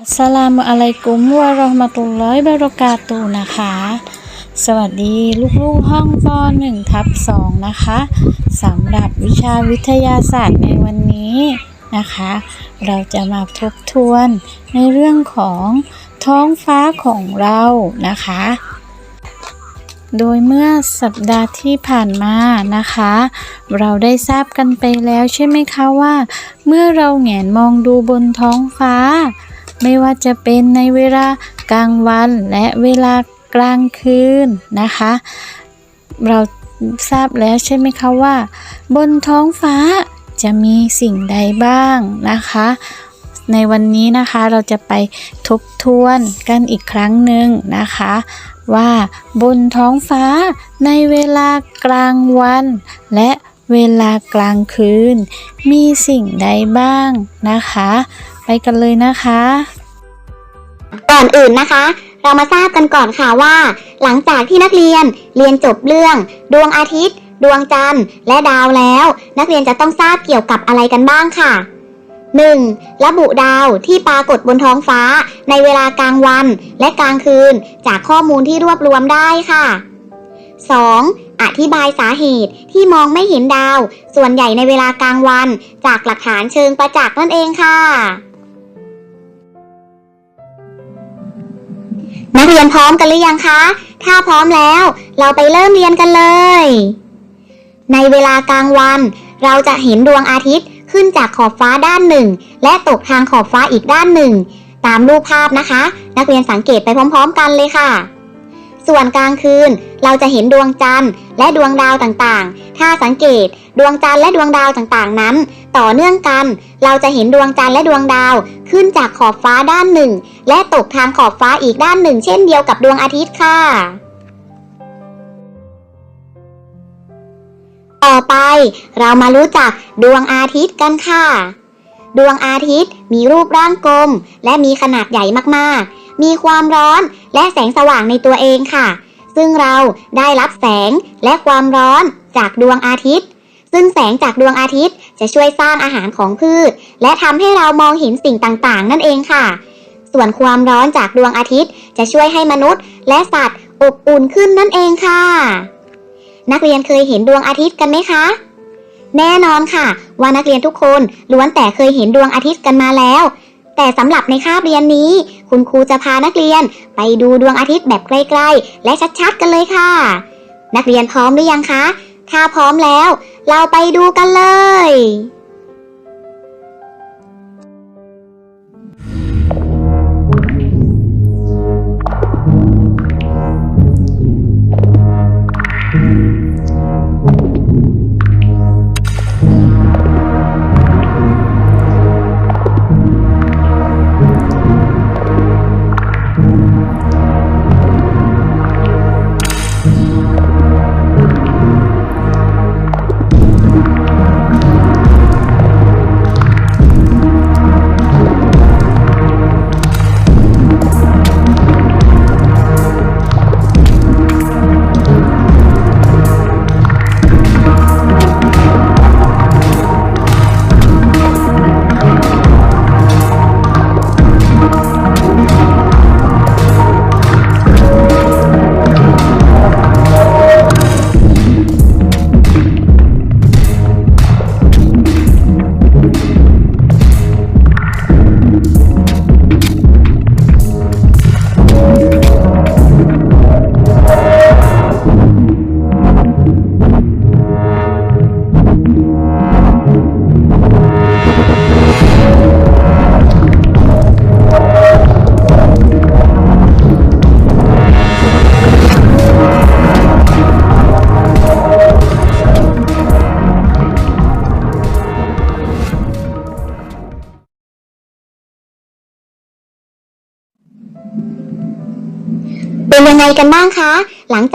อัสสลามุอะลัยกุมวะเราะห์มะตุลลอฮิบะเราะกาตุนะคะ สวัสดีลูกๆห้องป .1 ทับ2นะคะสำหรับวิชาวิทยาศาสตร์ในวันนี้นะคะ เราจะมาทบทวนในเรื่องของท้องฟ้าของเรานะคะ โดยเมื่อสัปดาห์ที่ผ่านมานะคะ เราได้ทราบกันไปแล้วใช่ไหมคะว่า เมื่อเราแหงนมองดูบนท้องฟ้า ไม่ว่าจะเป็นในเวลากลางวันและเวลากลางคืนนะคะ เราทราบแล้วใช่ไหมคะว่า บนท้องฟ้าจะมีสิ่งใดบ้างนะคะ ในวันนี้นะคะเราจะไปทบทวนกันอีกครั้งหนึ่งนะคะ ว่าบนท้องฟ้าในเวลากลางวัน และเวลากลางคืน มีสิ่งใดบ้างนะคะ ไปกันเลยนะคะ ก่อนอื่นนะคะ เรามาทราบกันก่อนค่ะว่า หลังจากที่นักเรียนเรียนจบเรื่อง ดวงอาทิตย์ ดวงจันทร์ และดาวแล้ว นักเรียนจะต้องทราบเกี่ยวกับอะไรกันบ้างค่ะ 1. ระบุดาวที่ปรากฏบนท้องฟ้า ในเวลากลางวันและกลางคืน จากข้อมูลที่รวบรวมได้ค่ะ 2. อธิบายสาเหตุที่มองไม่เห็นดาว ส่วนใหญ่ในเวลากลางวัน จากหลักฐานเชิงประจักษ์นั่นเองค่ะ นักเรียนพร้อมกันหรือยังคะ ถ้าพร้อมแล้ว เราไปเริ่มเรียนกันเลย ในเวลากลางวัน เราจะเห็นดวงอาทิตย์ขึ้นจากขอบฟ้าด้านหนึ่ง และตกทางขอบฟ้าอีกด้านหนึ่ง ตามรูปภาพนะคะ นักเรียนสังเกตไปพร้อม ๆ กันเลยค่ะ ส่วนกลางคืน เราจะเห็นดวงจันทร์และดวงดาวต่างๆ ถ้าสังเกตดวงจันทร์และดวงดาวต่างๆนั้น ต่อเนื่องกัน เราจะเห็นดวงจันทร์และดวงดาว ขึ้นจากขอบฟ้าด้านหนึ่ง และตกทางขอบฟ้าอีกด้านหนึ่ง เช่นเดียวกับดวงอาทิตย์ค่ะ ต่อไปเรามารู้จักดวงอาทิตย์กันค่ะ ดวงอาทิตย์มีรูปร่างกลม และมีขนาดใหญ่มากๆ มีความร้อนและแสงสว่างในตัวเองค่ะซึ่งเราได้รับแสงและความร้อนจากดวงอาทิตย์ ซึ่งแสงจากดวงอาทิตย์ จะช่วยสร้างอาหารของพืช และทำให้เรามองเห็นสิ่งต่างๆ นั่นเองค่ะ ส่วนความร้อนจากดวงอาทิตย์ จะช่วยให้มนุษย์ และสัตว์อบอุ่นขึ้นนั่นเองค่ะ นักเรียนเคยเห็นดวงอาทิตย์กันไหมคะ แน่นอนค่ะ ว่านักเรียนทุกคนล้วนแต่เคยเห็นดวงอาทิตย์กันมาแล้ว แต่สำหรับในคาบเรียนนี้ คุณครูจะพานักเรียนไปดูดวงอาทิตย์แบบใกล้ ๆ และชัดๆ กันเลยค่ะ นักเรียนพร้อมหรือยังคะ ถ้าพร้อมแล้ว เราไปดูกันเลย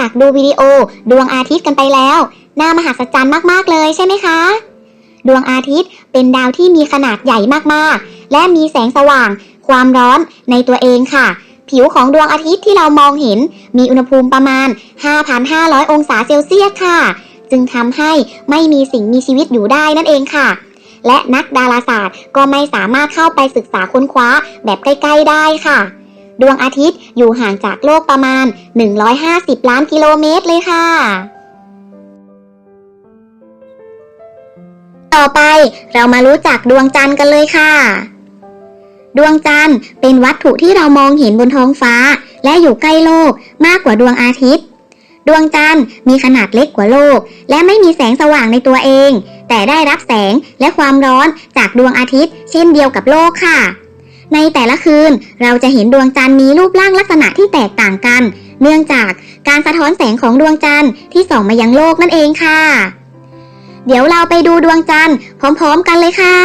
จากดูวิดีโอ ดวงอาทิตย์กันไปแล้ว น่ามหัศจรรย์มากๆเลยใช่ไหมคะ ดวงอาทิตย์เป็นดาวที่มีขนาดใหญ่มากๆ และมีแสงสว่าง ความร้อนในตัวเองค่ะ ผิวของดวงอาทิตย์ที่เรามองเห็น มีอุณหภูมิประมาณ 5,500 องศาเซลเซียสค่ะ จึงทำให้ไม่มีสิ่งมีชีวิตอยู่ได้นั่นเองค่ะและนักดาราศาสตร์ก็ไม่สามารถเข้าไปศึกษาค้นคว้าแบบใกล้ ๆ ได้ค่ะ ดวงอาทิตย์อยู่ห่างจากโลกประมาณ 150 ล้านกิโลเมตรเลยค่ะ ต่อไปเรามารู้จักดวงจันทร์กันเลยค่ะ ดวงจันทร์เป็นวัตถุที่เรามองเห็นบนท้องฟ้า และอยู่ใกล้โลกมากกว่าดวงอาทิตย์ ดวงจันทร์มีขนาดเล็กกว่าโลก และไม่มีแสงสว่างในตัวเอง แต่ได้รับแสงและความร้อนจากดวงอาทิตย์ เช่นเดียวกับโลกค่ะ ในแต่ละคืนเราจะเห็นดวงจันทร์มีรูปร่างลักษณะที่แตกต่างกัน เนื่องจากการสะท้อนแสงของดวงจันทร์ที่ส่องมายังโลกนั่นเองค่ะ เดี๋ยวเราไปดูดวงจันทร์พร้อม ๆ กันเลยค่ะ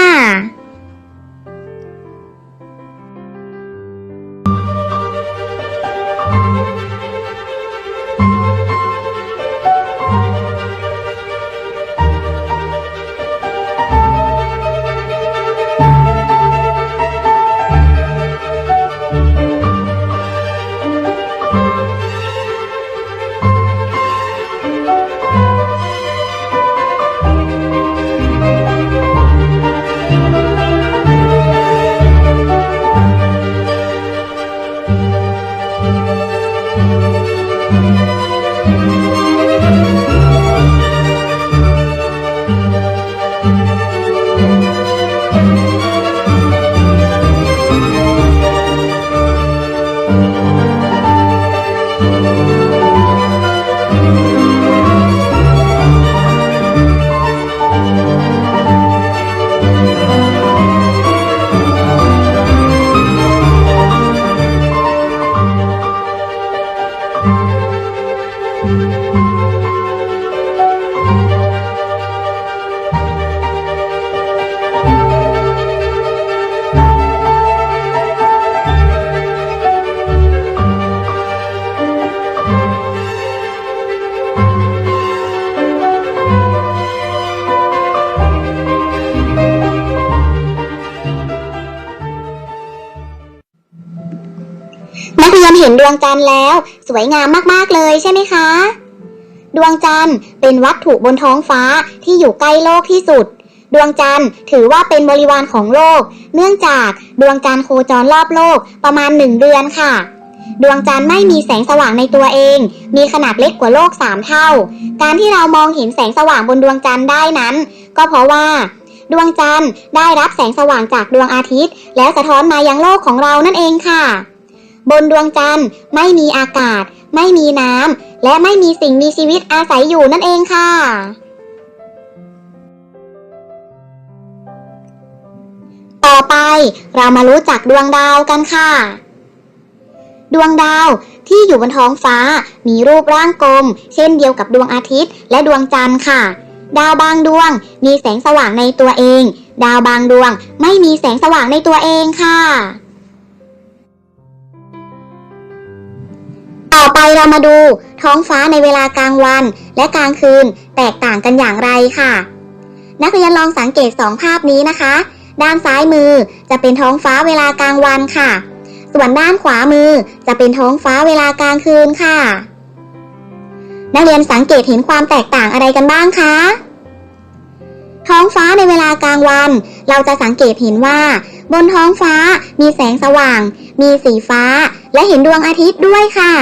ห็นดวงจันทร์แล้ว สวยงามมากๆเลยใช่ไหมคะ ดวงจันทร์เป็นวัตถุบนท้องฟ้าที่อยู่ใกล้โลกที่สุด ดวงจันทร์ถือว่าเป็นบริวารของโลก เนื่องจากดวงจันทร์โคจรรอบโลกประมาณหนึ่งเดือนค่ะดวงจันทร์ไม่มีแสงสว่างในตัวเอง มีขนาดเล็กกว่าโลก 3 เท่า การที่เรามองเห็นแสงสว่างบนดวงจันทร์ได้นั้น ก็เพราะว่า ดวงจันทร์ได้รับแสงสว่างจากดวงอาทิตย์ แล้วสะท้อนมายังโลกของเรานั่นเองค่ะ บนดวงจันทร์ ไม่มีอากาศ ไม่มีน้ำ และไม่มีสิ่งมีชีวิตอาศัยอยู่นั่นเองค่ะ ต่อไปเรามารู้จักดวงดาวกันค่ะ ดวงดาวที่อยู่บนท้องฟ้า มีรูปร่างกลม เช่นเดียวกับดวงอาทิตย์ และดวงจันทร์ค่ะ ดาวบางดวง มีแสงสว่างในตัวเอง ดาวบางดวง ไม่มีแสงสว่างในตัวเองค่ะ ต่อไปเรามาดูท้องฟ้าในเวลากลางวัน และกลางคืนแตกต่างกันอย่างไรค่ะ นักเรียนลองสังเกตสองภาพนี้นะคะ ด้านซ้ายมือจะเป็นท้องฟ้าเวลากลางวันค่ะ ส่วนด้านขวามือจะเป็นท้องฟ้าเวลากลางคืนค่ะ นักเรียนสังเกตเห็นความแตกต่างอะไรกันบ้างคะท้องฟ้าในเวลากลางวัน เราจะสังเกตเห็นว่า บนท้องฟ้ามีแสงสว่าง มีสีฟ้า และเห็นดวงอาทิตย์ด้วยค่ะ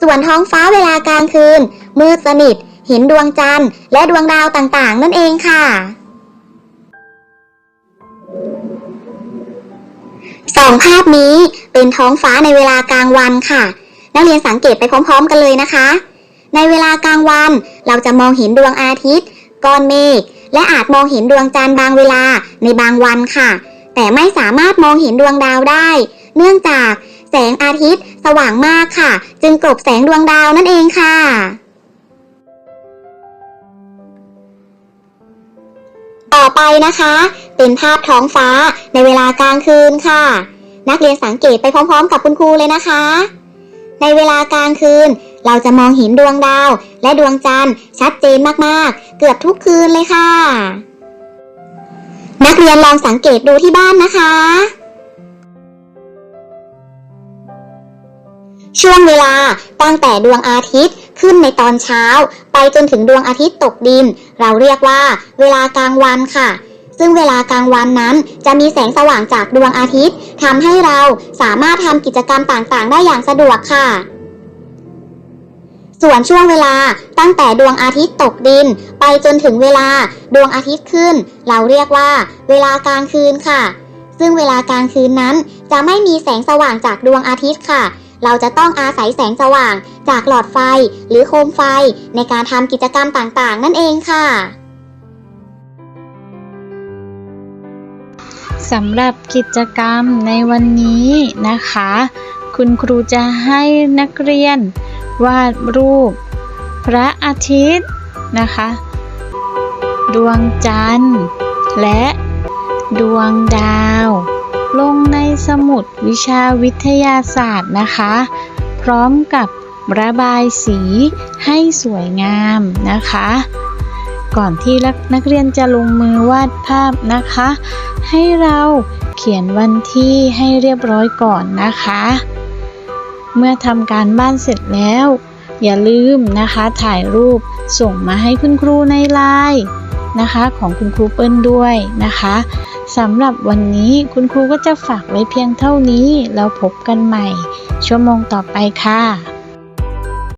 ส่วนท้องฟ้าเวลากลางคืน มืดสนิท เห็นดวงจันทร์ และดวงดาวต่างๆ นั่นเองค่ะ สองภาพนี้เป็นท้องฟ้าในเวลากลางวันค่ะ นักเรียนสังเกตไปพร้อมๆ กันเลยนะคะ ในเวลากลางวันเราจะมองเห็นดวงอาทิตย์ ก้อนเมฆ และอาจมองเห็นดวงจันทร์บางเวลาในบางวันค่ะ แต่ไม่สามารถมองเห็นดวงดาวได้ เนื่องจาก งอาทิตย์ สว่างมากค่ะ จึงกลบแสงดวงดาวนั่นเองค่ะ ต่อไปนะคะ เป็นภาพท้องฟ้าในเวลากลางคืนค่ะ นักเรียนสังเกตไปพร้อมๆ กับคุณครูเลยนะคะ ในเวลากลางคืน เราจะมองเห็นดวงดาว และดวงจันทร์ชัดเจนมากๆ เกือบทุกคืนเลยค่ะ นักเรียนลองสังเกตดูที่บ้านนะคะ ช่วงเวลาตั้งแต่ดวงอาทิตย์ขึ้นในตอนเช้า ไปจนถึงดวงอาทิตย์ตกดิน เราเรียกว่า เวลากลางวันค่ะ ซึ่งเวลากลางวันนั้นจะมีแสงสว่างจากดวงอาทิตย์ทำให้เราสามารถทำกิจกรรมต่างๆ ได้อย่างสะดวกค่ะ ส่วนช่วงเวลาตั้งแต่ดวงอาทิตย์ตกดิน ไปจนถึงเวลาดวงอาทิตย์ขึ้น เราเรียกว่า เวลากลางคืนค่ะ ซึ่งเวลากลางคืนนั้นจะไม่มีแสงสว่างจากดวงอาทิตย์ค่ะ เราจะต้องอาศัยแสงสว่าง จากหลอดไฟหรือโคมไฟในการทำกิจกรรมต่างๆ นั่นเองค่ะสำหรับกิจกรรมในวันนี้นะคะ คุณครูจะให้นักเรียน วาดรูป พระอาทิตย์นะคะ ดวงจันทร์ และดวงดาว ลงในสมุดวิชาวิทยาศาสตร์นะคะ พร้อมกับระบายสีให้สวยงามนะคะ ก่อนที่นักเรียนจะลงมือวาดภาพนะคะ ให้เราเขียนวันที่ให้เรียบร้อยก่อนนะคะ เมื่อทำการบ้านเสร็จแล้ว อย่าลืมนะคะถ่ายรูปส่งมาให้คุณครูในไลน์ นะคะของคุณครูเปิ้ลด้วยนะคะสำหรับวันนี้คุณครูก็จะฝากไว้เพียงเท่านี้ แล้วพบกันใหม่ ชั่วโมงต่อไปค่ะ